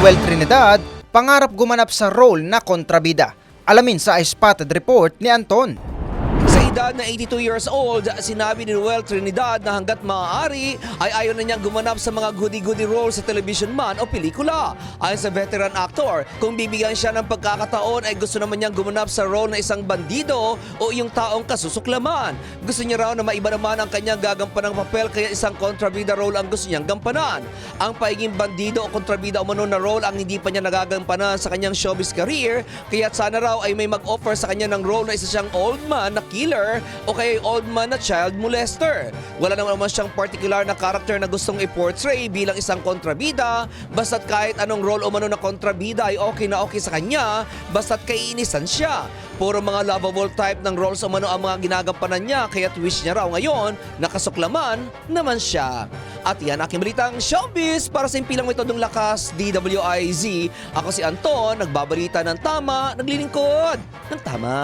Noel Trinidad, pangarap gumanap sa role na kontrabida. Alamin sa Spotted Report ni Anton. Edad na 82 years old, sinabi ni Noel Trinidad na hanggat maaari ay ayaw na niyang gumanap sa mga goody-goody roles sa television man o pelikula. Ayon sa veteran actor, kung bibigyan siya ng pagkakataon ay gusto naman niyang gumanap sa role na isang bandido o yung taong kasusuklaman. Gusto niya raw na maiba naman ang kanyang gagampanang papel kaya isang kontrabida role ang gusto niyang gampanan. Ang pagiging bandido o kontrabida o mano na role ang hindi pa niya nagagampanan sa kanyang showbiz career kaya sana raw ay may mag-offer sa kanya ng role na isa siyang old man na killer o kaya old man na child molester. Wala naman naman siyang particular na character na gustong i-portray bilang isang kontrabida basta't kahit anong role o mano na kontrabida ay okay na okay sa kanya basta't kaiinisan siya. Puro mga lovable type ng roles o mano ang mga ginagampanan niya kaya't wish niya raw ngayon nakasuklaman naman siya. At yan aking balitang showbiz para sa impilang metodong lakas DWIZ. Ako si Anton, nagbabalita ng tama, naglilingkod ng tama.